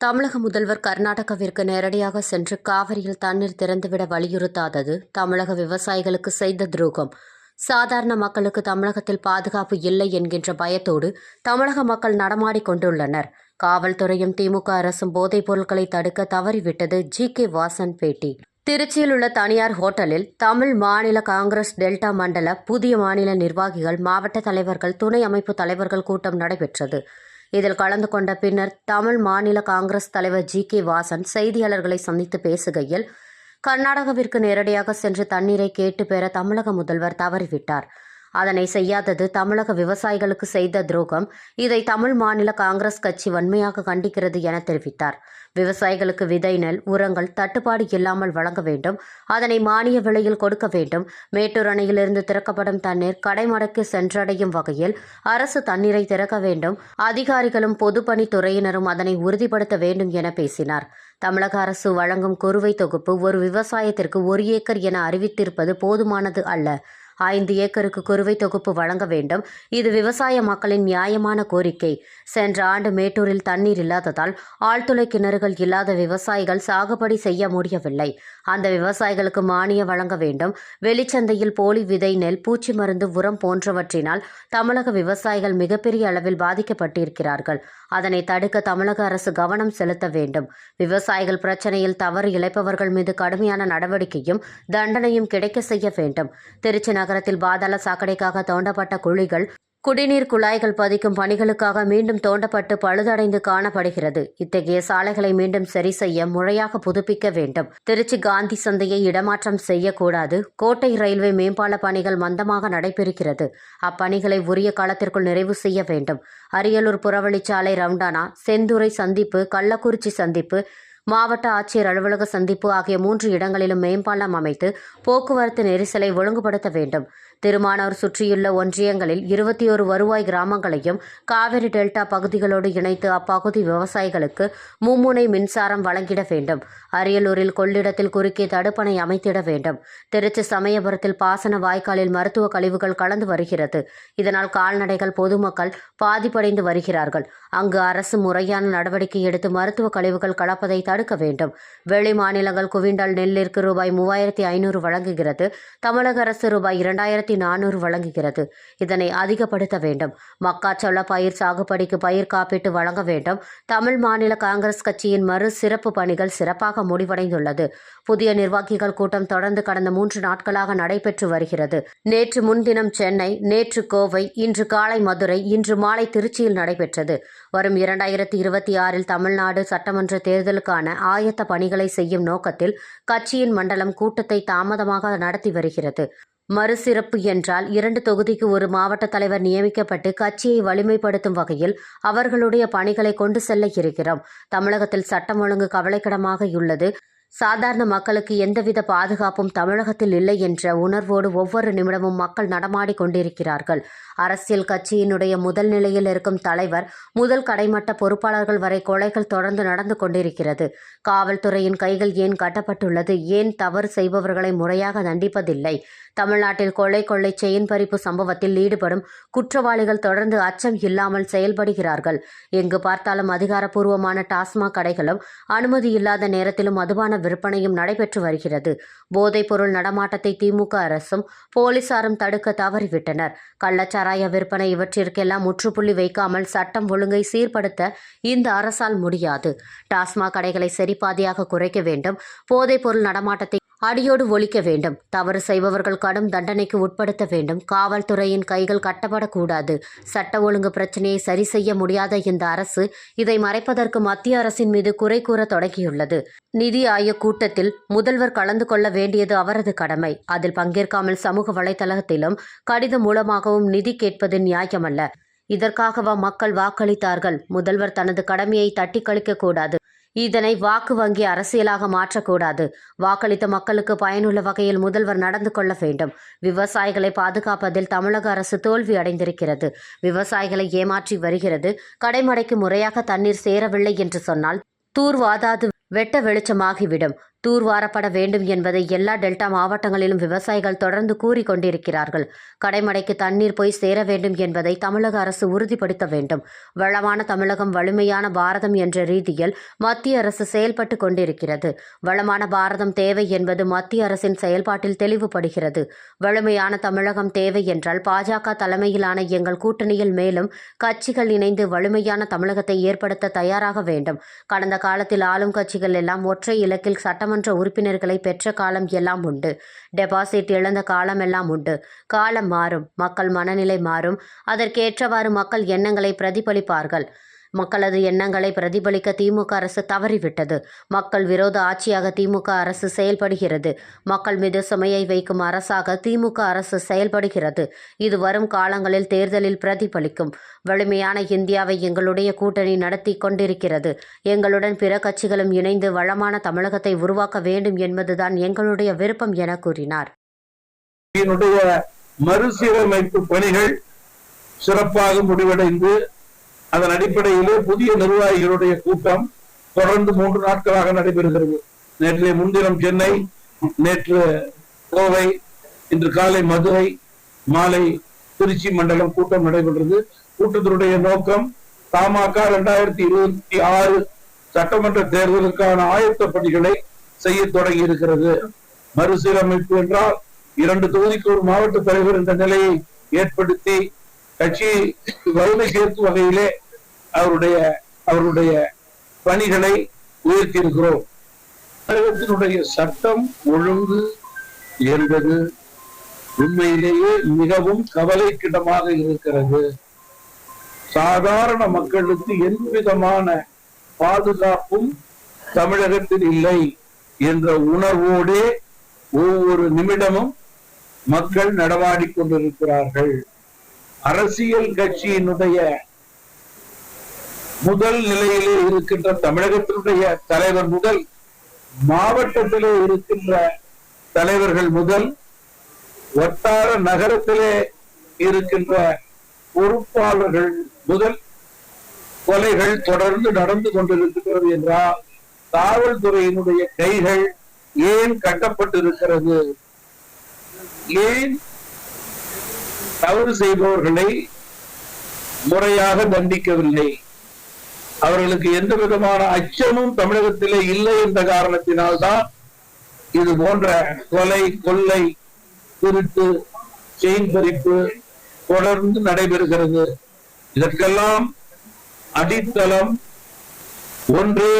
தமிழக முதல்வர் கர்நாடகாவிற்கு நேரடியாக சென்று காவிரியில் தண்ணீர் திறந்துவிட வலியுறுத்தாதது தமிழக விவசாயிகளுக்கு செய்த துரோகம். சாதாரண மக்களுக்கு தமிழகத்தில் பாதுகாப்பு இல்லை என்கின்ற பயத்தோடு தமிழக மக்கள் நடமாடிக்கொண்டுள்ளனர் காவல்துறையும் திமுக அரசும் போதைப் பொருட்களை தடுக்க தவறிவிட்டது ஜி. கே. வாசன் பேட்டி திருச்சியில் உள்ள தனியார் ஹோட்டலில் தமிழ் மாநில காங்கிரஸ் டெல்டா மண்டல புதிய மாநில நிர்வாகிகள் மாவட்ட தலைவர்கள் துணை அமைப்பு தலைவர்கள் கூட்டம் நடைபெற்றது. இதில் கலந்து கொண்ட பின்னர் தமிழ் மாநில காங்கிரஸ் தலைவர் ஜி. கே. வாசன் செய்தியாளர்களை சந்தித்து பேசுகையில் கர்நாடகாவிற்கு நேரடியாக சென்று தண்ணீரை கேட்டு பெற தமிழக முதல்வர் தவறிவிட்டார். அதனை செய்யாதது தமிழக விவசாயிகளுக்கு செய்த துரோகம். இதை தமிழ் மாநில காங்கிரஸ் கட்சி வன்மையாக கண்டிக்கிறது என தெரிவித்தார். விவசாயிகளுக்கு விதை நெல் உரங்கள் தட்டுப்பாடு இல்லாமல் வழங்க வேண்டும். அதனை மானிய விலையில் கொடுக்க வேண்டும். மேட்டூர் அணையிலிருந்து திறக்கப்படும் தண்ணீர் கடைமடைக்கு சென்றடையும் வகையில் அரசு தண்ணீரை திறக்க வேண்டும். அதிகாரிகளும் பொதுப்பணித்துறையினரும் அதனை உறுதிப்படுத்த வேண்டும் என பேசினார். தமிழக அரசு வழங்கும் குறுவை தொகுப்பு ஒரு விவசாயத்திற்கு ஒரு ஏக்கர் என அறிவித்திருப்பது போதுமானது அல்ல. ஐந்து ஏக்கருக்கு குறுவை தொகுப்பு வழங்க வேண்டும். இது விவசாய மக்களின் நியாயமான கோரிக்கை. சென்ற ஆண்டு மேட்டூரில் தண்ணீர் இல்லாததால் ஆழ்துளை கிணறுகள் இல்லாத விவசாயிகள் சாகுபடி செய்ய முடியவில்லை. அந்த விவசாயிகளுக்கு மானியம் வழங்க வேண்டும். வெளிச்சந்தையில் போலி விதை நெல் பூச்சி மருந்து உரம் போன்றவற்றினால் தமிழக விவசாயிகள் மிகப்பெரிய அளவில் பாதிக்கப்பட்டிருக்கிறார்கள். அதனை தடுக்க தமிழக அரசு கவனம் செலுத்த வேண்டும். விவசாயிகள் பிரச்சனையில் தவறு இழைப்பவர்கள் மீது கடுமையான நடவடிக்கையும் தண்டனையும் கிடைக்க செய்ய வேண்டும். திருச்சி நகரத்தில் பாதாள சாக்கடைக்காக தோண்டப்பட்ட குழிகள் குடிநீர் குழாய்கள் பதிக்கும் பணிகளுக்காக மீண்டும் தோண்டப்பட்டு பழுதடைந்து காணப்படுகிறது. இத்தகைய சாலைகளை மீண்டும் சரி செய்ய முறையாக புதுப்பிக்க வேண்டும். திருச்சி காந்தி சந்தையை இடமாற்றம் செய்யக்கூடாது. கோட்டை ரயில்வே மேம்பால பணிகள் மந்தமாக நடைபெறுகிறது. அப்பணிகளை உரிய காலத்திற்குள் நிறைவு செய்ய வேண்டும். அரியலூர் புறவழிச்சாலை ரவுண்டானா செந்துறை சந்திப்பு கள்ளக்குறிச்சி சந்திப்பு மாவட்ட ஆட்சியர் அலுவலக சந்திப்பு ஆகிய மூன்று இடங்களிலும் மேம்பாலம் அமைத்து போக்குவரத்து நெரிசலை ஒழுங்குபடுத்த வேண்டும். திருமானூர் சுற்றியுள்ள ஒன்றியங்களில் இருபத்தி ஒரு வருவாய் கிராமங்களையும் காவிரி டெல்டா பகுதிகளோடு இணைத்து அப்பகுதி விவசாயிகளுக்கு மும்முனை மின்சாரம் வழங்கிட வேண்டும். அரியலூரில் கொள்ளிடத்தில் குறுக்கே தடுப்பணை அமைத்திட வேண்டும். திருச்சி சமயபுரத்தில் பாசன வாய்க்காலில் மருத்துவ கழிவுகள் கலந்து வருகிறது. இதனால் கால்நடைகள் பொதுமக்கள் பாதிப்படைந்து வருகிறார்கள். அங்கு அரசு முறையான நடவடிக்கை எடுத்து மருத்துவ கழிவுகள் கலப்பதை தடுக்க வேண்டும். வெளி மாநிலங்கள் குவிண்டால் நெல்லிற்கு ரூபாய் மூவாயிரத்தி ஐநூறு வழங்குகிறது. தமிழக அரசு ரூபாய் இரண்டாயிரத்தி நானூறு வழங்குகிறது. இதனை அதிகப்படுத்த வேண்டும். மக்காச்சோள பயிர் சாகுபடிக்கு பயிர் காப்பீட்டு வழங்க வேண்டும். தமிழ் மாநில காங்கிரஸ் கட்சியின் மறு சிறப்பு பணிகள் சிறப்பாக முடிவடைந்துள்ளது. புதிய நிர்வாகிகள் கூட்டம் தொடர்ந்து கடந்த மூன்று நாட்களாக நடைபெற்று வருகிறது. நேற்று முன்தினம் சென்னை நேற்று கோவை இன்று காலை மதுரை இன்று மாலை திருச்சியில் நடைபெற்றது. வரும் இரண்டாயிரத்தி இருபத்தி ஆறில் தமிழ்நாடு சட்டமன்ற தேர்தலுக்கான ஆயத்த பணிகளை செய்யும் நோக்கத்தில் கட்சியின் மண்டலம் கூட்டத்தை தாமதமாக நடத்தி வருகிறது. மறுசிறப்பு என்றால் இரண்டு தொகுதிக்கு ஒரு மாவட்ட தலைவர் நியமிக்கப்பட்டு கட்சியை வலிமைப்படுத்தும் வகையில் அவர்களுடைய பணிகளை கொண்டு செல்ல இருக்கிறோம். தமிழகத்தில் சட்டம் ஒழுங்கு கவலைக்கிடமாக உள்ளது. சாதாரண மக்களுக்கு எந்தவித பாதுகாப்பும் தமிழகத்தில் இல்லை என்ற உணர்வோடு ஒவ்வொரு நிமிடமும் மக்கள் நடமாடி கொண்டிருக்கிறார்கள். அரசியல் கட்சியினுடைய முதல் நிலையில் இருக்கும் தலைவர் முதல் கடைமட்ட பொறுப்பாளர்கள் வரை கொலைகள் தொடர்ந்து நடந்து கொண்டிருக்கிறது. காவல்துறையின் கைகள் ஏன் கட்டப்பட்டுள்ளது? ஏன் தவறு செய்பவர்களை முறையாக தண்டிப்பதில்லை? தமிழ்நாட்டில் கொலை கொள்ளை செயின் பறிப்பு சம்பவத்தில் ஈடுபடும் குற்றவாளிகள் தொடர்ந்து அச்சம் இல்லாமல் செயல்படுகிறார்கள். எங்கு பார்த்தாலும் அதிகாரப்பூர்வமான டாஸ்மாக் கடைகளும் அனுமதி இல்லாத நேரத்திலும் மதுபான விற்பனையும் நடைபெற்று வருகிறது. போதைப்பொருள் நடமாட்டத்தை திமுக அரசும் போலீசாரும் தடுக்க தவறிவிட்டனர். கள்ளச்சாராய விற்பனை இவற்றிற்கெல்லாம் முற்றுப்புள்ளி வைக்காமல் சட்டம் ஒழுங்கை சீர்படுத்த இந்த அரசால் முடியாது. டாஸ்மாக் கடைகளை சரிபாதியாக குறைக்க வேண்டும். போதைப்பொருள் நடமாட்டத்தை அடியோடு ஒழிக்க வேண்டும். தவறு செய்பவர்கள் கடும் தண்டனைக்கு உட்படுத்த வேண்டும். காவல்துறையின் கைகள் கட்டப்படக்கூடாது. சட்ட ஒழுங்கு பிரச்சனையை சரி செய்ய முடியாத இந்த அரசு இதை மறைப்பதற்கு மத்திய அரசின் மீது குறை கூற தொடங்கியுள்ளது. நிதி ஆயோக் கூட்டத்தில் முதல்வர் கலந்து கொள்ள வேண்டியது அவரது கடமை. அதில் பங்கேற்காமல் சமூக வலைதளத்திலும் கடிதம் மூலமாகவும் நிதி கேட்பது நியாயமல்ல. இதற்காகவா மக்கள் வாக்களித்தார்கள்? முதல்வர் தனது கடமையை தட்டி கழிக்க கூடாது. இதனை வாக்கு வங்கி அரசியலாக மாற்றக்கூடாது. வாக்களித்த மக்களுக்கு பயனுள்ள வகையில் முதல்வர் நடந்து கொள்ள வேண்டும். விவசாயிகளை பாதுகாப்பதில் தமிழக அரசு தோல்வி அடைந்திருக்கிறது. விவசாயிகளை ஏமாற்றி வருகிறது. கடைமடைக்கு முறையாக தண்ணீர் சேரவில்லை என்று சொன்னால் தூர்வாதாது வெட்ட வெளிச்சமாகிவிடும். தூர்வாரப்பட வேண்டும் என்பதை எல்லா டெல்டா மாவட்டங்களிலும் விவசாயிகள் தொடர்ந்து கூறிக்கொண்டிருக்கிறார்கள். கடைமடைக்கு தண்ணீர் போய் சேர வேண்டும் என்பதை தமிழக அரசு உறுதிப்படுத்த வேண்டும். வளமான தமிழகம் வலிமையான பாரதம் என்ற ரீதியில் மத்திய அரசு செயல்பட்டு கொண்டிருக்கிறது. வளமான பாரதம் தேவை என்பது மத்திய அரசின் செயல்பாட்டில் தெளிவுபடுகிறது. வலிமையான தமிழகம் தேவை என்றால் பாஜக தலைமையிலான எங்கள் கூட்டணியில் மேலும் கட்சிகள் இணைந்து வலிமையான தமிழகத்தை ஏற்படுத்த தயாராக வேண்டும். கடந்த காலத்தில் ஆளும் கட்சிகள் எல்லாம் ஒற்றை இலக்கில் சட்டம் சட்டமன்ற உறுப்பினர்களை பெற்ற காலம் எல்லாம் உண்டு. டெபாசிட் இழந்த காலம் எல்லாம் உண்டு. காலம் மாறும். மக்கள் மனநிலை மாறும். அதற்கேற்றவாறு மக்கள் எண்ணங்களை பிரதிபலிப்பார்கள். மக்களது எண்ணங்களை பிரதிபலிக்க திமுக அரசு தவறிவிட்டது. மக்கள் விரோத ஆட்சியாக திமுக அரசு செயல்படுகிறது. மக்கள் மீது சுமையை வைக்கும் அரசாக திமுக அரசு செயல்படுகிறது. இது வரும் காலங்களில் தேர்தலில் பிரதிபலிக்கும். வலிமையான இந்தியாவை எங்களுடைய கூட்டணி நடத்தி கொண்டிருக்கிறது. எங்களுடன் பிற கட்சிகளும் இணைந்து வளமான தமிழகத்தை உருவாக்க வேண்டும் என்பதுதான் எங்களுடைய விருப்பம் என கூறினார். மறுசீரமைப்பு பணிகள் சிறப்பாக முடிவடைந்து அதன் அடிப்படையிலே புதிய நிர்வாகிகளுடைய கூட்டம் தொடர்ந்து மூன்று நாட்களாக நடைபெறுகிறது. நேற்றைய முன்தினம் சென்னை நேற்று கோவை இன்று காலை மதுரை மாலை திருச்சி மண்டலம் கூட்டம் நடைபெற்றது. கூட்டத்தினுடைய நோக்கம் தமாக இரண்டாயிரத்தி இருபத்தி ஆறு சட்டமன்ற தேர்தலுக்கான ஆயத்த பணிகளை செய்ய தொடங்கி இருக்கிறது மறுசீரமைப்பு என்றால் இரண்டு தொகுதிக்கு ஒரு மாவட்ட தலைவர் என்ற நிலையை ஏற்படுத்தி கட்சி வறுமை சேர்க்கும் வகையிலே அவருடைய அவருடைய பணிகளை உயர்த்தியிருக்கிறோம். தமிழகத்தினுடைய சட்டம் ஒழுங்கு என்பது உண்மையிலேயே மிகவும் கவலைக்கிடமாக இருக்கிறது. சாதாரண மக்களுக்கு எந்த விதமான பாதுகாப்பும் தமிழகத்தில் இல்லை என்ற உணர்வோடே ஒவ்வொரு நிமிடமும் மக்கள் நடமாடிக் கொண்டிருக்கிறார்கள். அரசியல் கட்சியினுடைய முதல் நிலையிலே இருக்கின்ற தமிழகத்தினுடைய தலைவர் முதல் மாவட்டத்திலே இருக்கின்ற தலைவர்கள் முதல் வட்டார நகரத்திலே இருக்கின்ற பொறுப்பாளர்கள் முதல் கொலைகள் தொடர்ந்து நடந்து கொண்டிருக்கிறது என்றால் காவல்துறையினுடைய கைகள் ஏன் கட்டப்பட்டிருக்கிறது? ஏன் தவறு செய்பவர்களை முறையாக தண்டிக்கவில்லை. அவர்களுக்கு எந்த விதமான அச்சமும் தமிழகத்திலே இல்லை என்ற காரணத்தினால்தான் இது போன்ற கொலை கொள்ளை திருட்டு செயின் பறிப்பு தொடர்ந்து நடைபெறுகிறது. இதற்கெல்லாம் அடித்தளம் ஒன்று.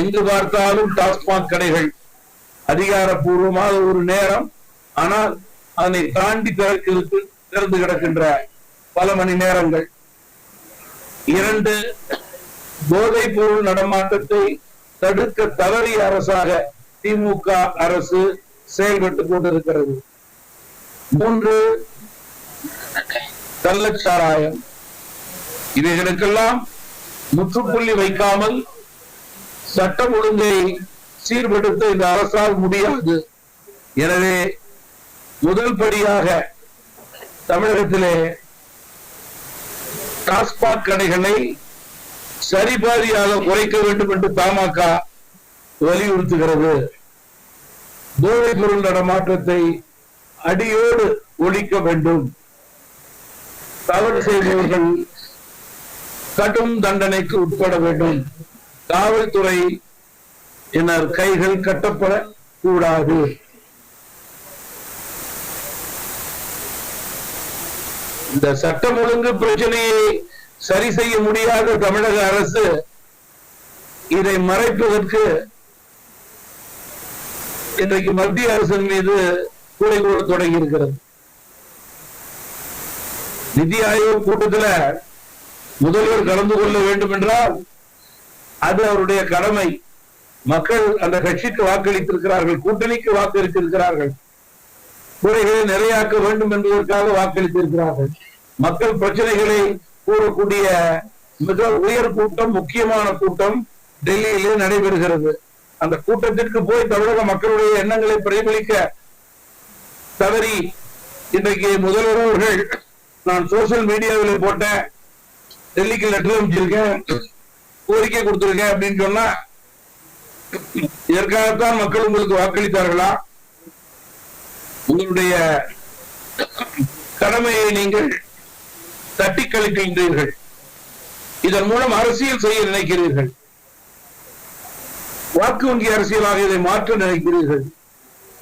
எங்கு பார்த்தாலும் டாஸ்மாக் கடைகள் அதிகாரப்பூர்வமாக ஒரு நேரம். ஆனால் அதனை தாண்டி திறக்கிறது திறந்து கிடக்கின்ற பல மணி நேரங்கள். இரண்டு போதைப் பொருள் நடமாட்டத்தை தடுக்க தவறிய அரசாக திமுக அரசு செயல்பட்டுக் கொண்டிருக்கிறது. மூன்று கள்ளச்சாராயம் இவைகளுக்கெல்லாம் முற்றுப்புள்ளி வைக்காமல் சட்டம் ஒழுங்கை சீர்படுத்த இந்த அரசால் முடியாது. எனவே முதல் படியாக தமிழகத்திலே டாஸ்மாக் கடைகளை சரிபாதியாக குறைக்க வேண்டும் என்று தமாக வலியுறுத்துகிறது. போதைப் பொருள் நடமாட்டத்தை அடியோடு ஒழிக்க வேண்டும். தவறு செய்பவர்கள் கடும் தண்டனைக்கு உட்பட வேண்டும். காவல்துறை என கைகள் கட்டப்பட இந்த சட்டம் ஒழுங்கு பிரச்சனையை சரி செய்ய முடியாத தமிழக அரசு இதை மறைப்பதற்கு இன்றைக்கு மத்திய அரசின் மீது கூடை கூட தொடங்கி இருக்கிறது. நிதி ஆயோக் கூட்டத்துல முதல்வர் கலந்து கொள்ள வேண்டும் என்றால் அது அவருடைய கடமை. மக்கள் அந்த கட்சிக்கு வாக்களித்திருக்கிறார்கள் கூட்டணிக்கு வாக்களித்திருக்கிறார்கள். குறைகளை நிறையாக்க வேண்டும் என்பதற்காக வாக்களித்திருக்கிறார்கள். மக்கள் பிரச்சனைகளை கூறக்கூடிய மிக உயர் கூட்டம் முக்கியமான கூட்டம் டெல்லியிலே நடைபெறுகிறது. அந்த கூட்டத்திற்கு போய் தமிழக மக்களுடைய எண்ணங்களை பிரதிபலிக்க தவறி இன்றைக்கு முதல்வர் அவர்கள் நான் சோசியல் மீடியாவில் போட்டேன் டெல்லிக்கு லெட்டர் அமைச்சிருக்கேன் கோரிக்கை கொடுத்திருக்கேன் அப்படின்னு சொன்னா இதற்காகத்தான் மக்கள் உங்களுக்கு வாக்களித்தார்களா? உங்களுடைய கடமையை நீங்கள் தட்டி கழிக்கின்றீர்கள். இதன் மூலம் அரசியல் செய்ய நினைக்கிறீர்கள். வாக்கு வங்கி அரசியலாக இதை மாற்ற நினைக்கிறீர்கள்.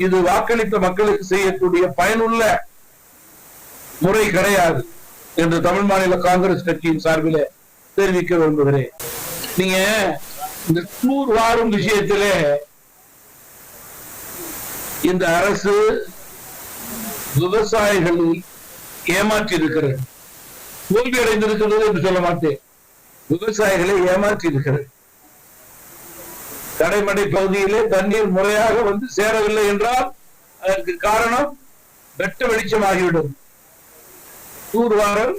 இது வாக்களித்த மக்களுக்கு செய்யக்கூடிய பயனுள்ள முறை கிடையாது என்று தமிழ் மாநில காங்கிரஸ் கட்சியின் சார்பில் தெரிவிக்க விரும்புகிறேன். நீங்க இந்த டூர் வாரும் விஷயத்திலே இந்த அரசு விவசாயிகளை ஏமாற்றி இருக்கிறது தோல்வி அடைந்திருக்கிறது என்று சொல்ல மாட்டேன். விவசாயிகளை ஏமாற்றி இருக்கிறது கடைமடை பகுதியிலே தண்ணீர் முறையாக வந்து சேரவில்லை என்றால் அதற்கு காரணம் வெட்ட வெளிச்சமாகிவிடும். தூர்வாரல்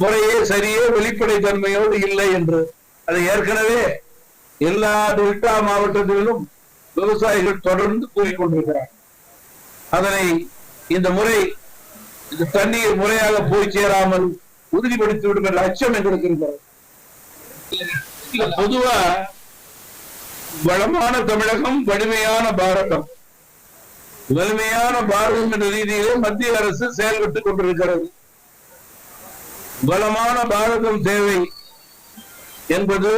முறையே சரியே வெளிப்படை தன்மையோடு இல்லை என்று. அதை ஏற்கனவே எல்லா டெல்டா மாவட்டத்திலும் விவசாயிகள் தொடர்ந்து கூறிக்கொண்டிருக்கிறார் அதனை இந்த முறை இந்த தண்ணீர் முறையாக போய் சேராமல் உறுதிப்படுத்தி விடும் என்ற அச்சம் எங்களுக்கு இருக்கிறது. பொதுவா வளமான தமிழகம் வலிமையான பாரதம். வலிமையான பாரதம் என்ற ரீதியிலே மத்திய அரசு செயல்பட்டுக் கொண்டிருக்கிறது. பலமான பாரதம் தேவை என்பது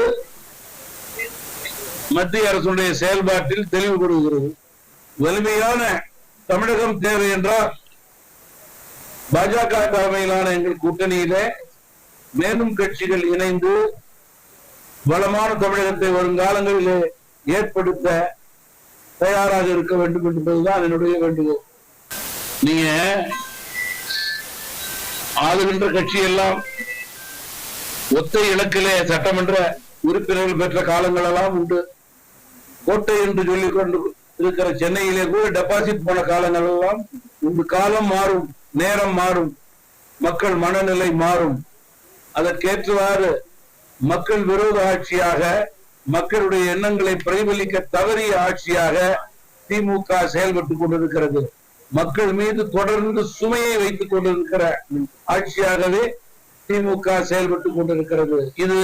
மத்திய அரசுடைய செயல்பாட்டில் தெளிவுபடுகிறது. வலிமையான தமிழகம் தேவை என்றால் பாஜக தலைமையிலான எங்கள் கூட்டணியிலே மேலும் கட்சிகள் இணைந்து வளமான தமிழகத்தை வருங்காலங்களிலே ஏற்படுத்த தயாராக இருக்க வேண்டும் என்பதுதான் என்னுடைய வேண்டுகோள். நீங்க ஆளுகின்ற கட்சி எல்லாம் ஒத்த இலக்கிலே சட்டமன்ற உறுப்பினர்கள் பெற்ற காலங்கள் எல்லாம் உண்டு. கோட்டை என்று சொல்லிக் கொண்டு இருக்கிற சென்னையிலே கூட டெபாசிட் போன காலங்கள் எல்லாம் இந்த காலம் மாறும் நேரம் மாறும் மக்கள் மனநிலை மாறும். அதற்கேற்றவாறு மக்கள் விரோத ஆட்சியாக மக்களுடைய எண்ணங்களை பிரதிபலிக்க தவறிய ஆட்சியாக திமுக செயல்பட்டுக் கொண்டிருக்கிறது. மக்கள் மீது தொடர்ந்து சுமையை வைத்துக் கொண்டிருக்கிற ஆட்சியாகவே திமுக செயல்பட்டு கொண்டிருக்கிறது. இது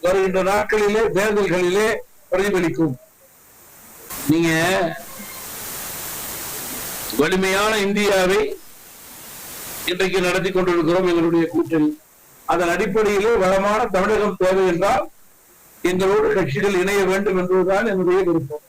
வருகின்ற நாட்களிலே தேர்தல்களிலே பிரதிபலிக்கும். நீங்க வலிமையான இந்தியாவை இன்றைக்கு நடத்தி கொண்டிருக்கிறோம் எங்களுடைய கூட்டணி அதன் அடிப்படையிலே வளமான தமிழகம் தேவை என்றால் எங்களோடு கட்சிகள் இணைய வேண்டும் என்பதுதான் என்னுடைய விருப்பம்.